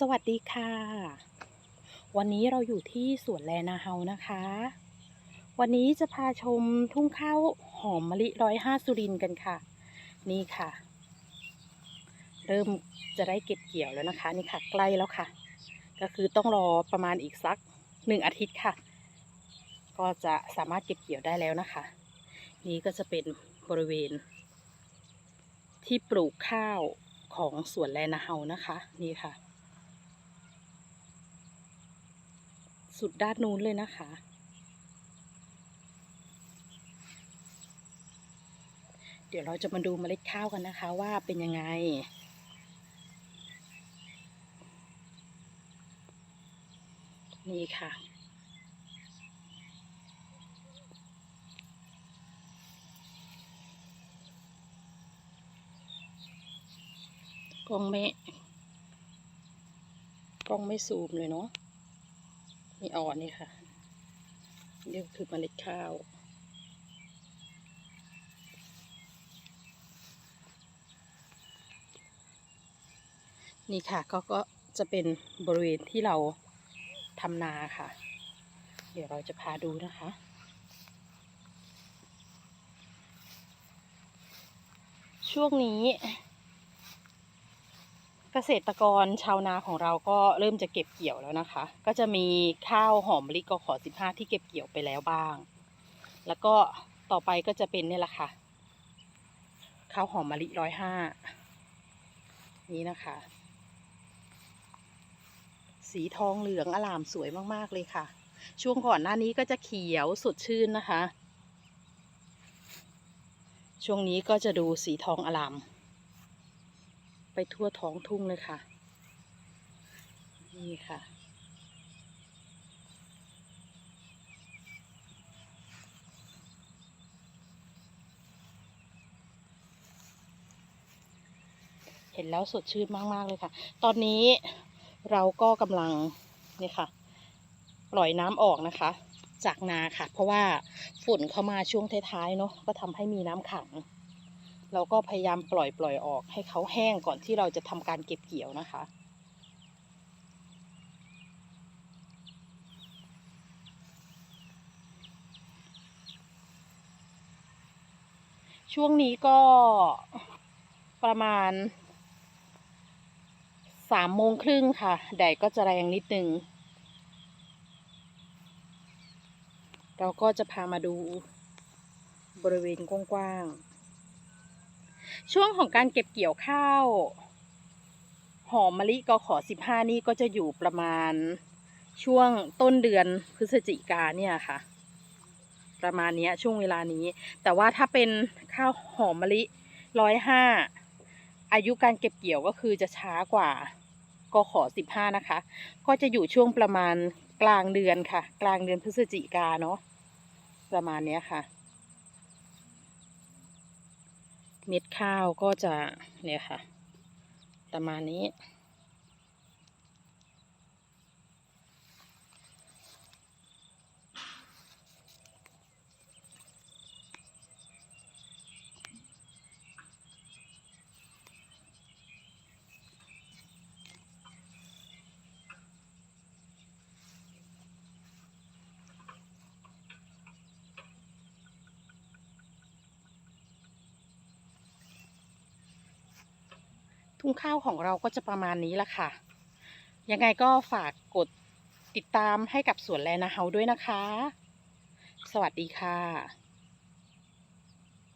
สวัสดีค่ะ วันนี้เราอยู่ที่สวนแลนาเฮานะคะ วันนี้จะพาชมทุ่งข้าวหอมมะลิร้อยห้าสุรินทร์กันค่ะ นี่ค่ะ เริ่มจะได้เก็บเกี่ยวแล้วนะคะ นี่ค่ะใกล้แล้วค่ะ ก็คือต้องรอประมาณอีกสักหนึ่งอาทิตย์ค่ะ ก็จะสามารถเก็บเกี่ยวได้แล้วนะคะ นี่ก็จะเป็นบริเวณ ที่ปลูกข้าวของสวนแลนาเฮานะคะ นี่ค่ะ สุดด้านนู้นเลยนะคะ เดี๋ยวเราจะมาดูเมล็ดข้าวกันนะคะว่าเป็นยังไง นี่ค่ะกล้องไม่กล้องไม่ซูมเลยเนาะ นี่อ่อนนี่ค่ะนี่คือเมล็ดข้าว นี่ค่ะก็ก็จะเป็นบริเวณที่เราทำนาค่ะ เดี๋ยวเราจะพาดูนะคะช่วงนี้ เกษตรกรชาวนาของเราก็เริ่มจะเก็บเกี่ยวแล้วนะคะ ก็จะมีข้าวหอมมะลิกขอสิบห้าที่เก็บเกี่ยวไปแล้วบ้าง แล้วก็ต่อไปก็จะเป็นนี่แหละค่ะ ข้าวหอมมะลิร้อยห้านี่นะคะ สีทองเหลืองอลามสวยมากๆเลยค่ะ ช่วงก่อนหน้านี้ก็จะเขียวสดชื่นนะคะ ช่วงนี้ก็จะดูสีทองอลาม ไปทั่วท้องทุ่งเลยค่ะ นี่ค่ะ เห็นแล้วสดชื่นมากๆเลยค่ะ ตอนนี้เราก็กำลังนี่ค่ะ ปล่อยน้ำออกนะคะ จากนาค่ะ เพราะว่าฝุ่นเข้ามาช่วงท้ายๆเนาะก็ทำให้มีน้ำขัง เราก็พยายามปล่อยปล่อยออกให้เขาแห้งก่อนที่เราจะทำการเก็บเกี่ยวนะคะ ช่วงนี้ก็ประมาณสามโมงครึ่งค่ะ แดดก็จะแรงนิดนึง เราก็จะพามาดูบริเวณกว้างๆ ช่วงของการเก็บเกี่ยวข้าว หอมมะลิกขอสิบห้านี่ก็จะอยู่ประมาณช่วงต้นเดือนพฤศจิกาเนี่ยค่ะ ประมาณนี้ช่วงเวลานี้ แต่ว่าถ้าเป็นข้าวหอมมะลิร้อยห้าอายุการเก็บเกี่ยวก็คือจะช้ากว่ากขอสิบห้านะคะ ก็จะอยู่ช่วงประมาณกลางเดือนค่ะ กลางเดือนพฤศจิกาเนาะประมาณนี้ค่ะ เม็ดข้าวก็จะเนี่ยค่ะ ประมาณนี้ ทุ่งข้าวของเราก็จะประมาณนี้ละค่ะ ยังไงก็ฝากกดติดตามให้กับสวนแลนาเฮาด้วยนะคะ สวัสดีค่ะ